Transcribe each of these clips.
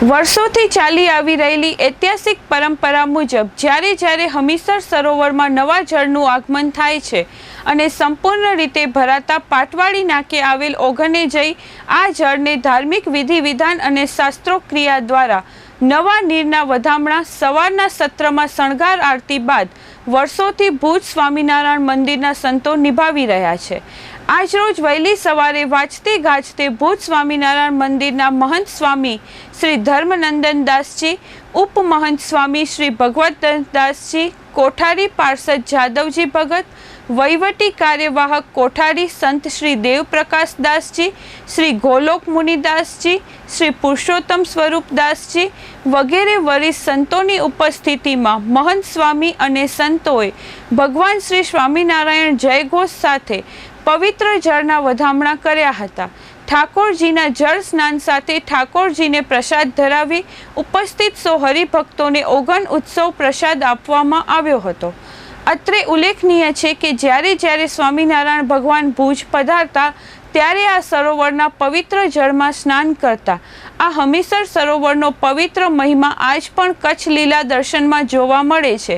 વર્ષોથી ચાલી આવી રહેલી ઐતિહાસિક પરંપરા મુજબ જ્યારે જ્યારે હમીસર સરોવરમાં નવા જળનું આગમન થાય છે અને સંપૂર્ણ રીતે ભરાતા પાટવાડી નાકે આવેલ ઓઘને જઈ આ જળને ધાર્મિક વિધિ વિધાન અને શાસ્ત્રોક્રિયા દ્વારા નવા નીરના વધામણા સવારના સત્રમાં શણગાર આરતી બાદ વર્ષોથી ભુજ સ્વામિનારાયણ મંદિરના સંતો નિભાવી રહ્યા છે. આજરોજ વહેલી સવારે વાંચતે ગાજતે ભુજ સ્વામિનારાયણ મંદિરના મહંત સ્વામી શ્રી ધર્મનંદન દાસજી ઉપમહંત સ્વામી શ્રી ભગવતદાસજી કોઠારી પાર્ષદ જાદવજી ભગત વહીવટી કાર્યવાહક કોઠારી સંત શ્રી દેવપ્રકાશદાસજી, શ્રી ગોલોક મુનિદાસજી, શ્રી પુરુષોત્તમ સ્વરૂપદાસજી વગેરે વરિષ્ઠ સંતોની ઉપસ્થિતિમાં મહંત સ્વામી અને સંતોએ ભગવાન શ્રી સ્વામિનારાયણ જયઘોષ સાથે પવિત્ર જળના વધામણા કર્યા હતા. ઠાકોરજીના જળ સ્નાન સાથે ઠાકોરજીને પ્રસાદ ધરાવી ઉપસ્થિત સો હરિભક્તોને ઓગણ ઉત્સવ પ્રસાદ આપવામાં આવ્યો હતો. અત્રે ઉલ્લેખનીય છે કે જ્યારે જ્યારે સ્વામિનારાયણ ભગવાન ભુજ પધારતા, ત્યારે આ સરોવરના પવિત્ર જળમાં સ્નાન કરતા. આ હમીસર સરોવરનો પવિત્ર મહિમા આજ પણ કચ્છ લીલા દર્શનમાં જોવા મળે છે.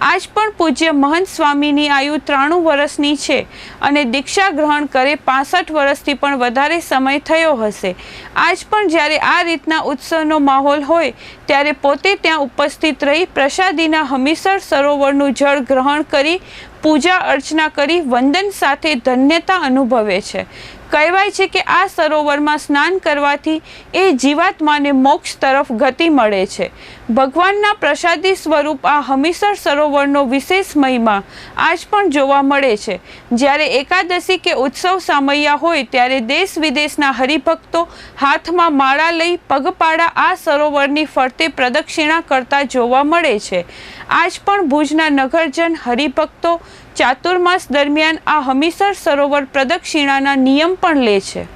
આજ પણ પૂજ્ય મહંત સ્વામીની આયુ ત્રાણું વર્ષની છે અને દીક્ષા ગ્રહણ કરે પાસઠ વર્ષથી પણ વધારે સમય થયો હશે. આજ પણ જ્યારે આ રીતના ઉત્સવનો માહોલ હોય, ત્યારે પોતે ત્યાં ઉપસ્થિત રહી પ્રસાદીના હમીસર સરોવરનું જળ ગ્રહણ કરી પૂજા અર્ચના કરી વંદન સાથે ધન્યતા અનુભવે છે. કહેવાય છે કે આ સરોવરમાં સ્નાન કરવાથી એ જીવાત્માને મોક્ષ તરફ ગતિ મળે છે. ભગવાનના પ્રસાદી સ્વરૂપ આ હમીસર સરોવરનો વિશેષ મહિમા આજ પણ જોવા મળે છે. જ્યારે એકાદશી કે ઉત્સવ સામૈયા હોય ત્યારે દેશ વિદેશના હરિભક્તો હાથમાં માળા લઈ પગપાળા આ સરોવરની ફરતે પ્રદક્ષિણા કરતા જોવા મળે છે. આજ પણ ભુજના નગરજન, હરિભક્તો ચાતુર્માસ દરમિયાન આ હમીસર સરોવર પ્રદક્ષિણાના નિયમ પણ લે છે.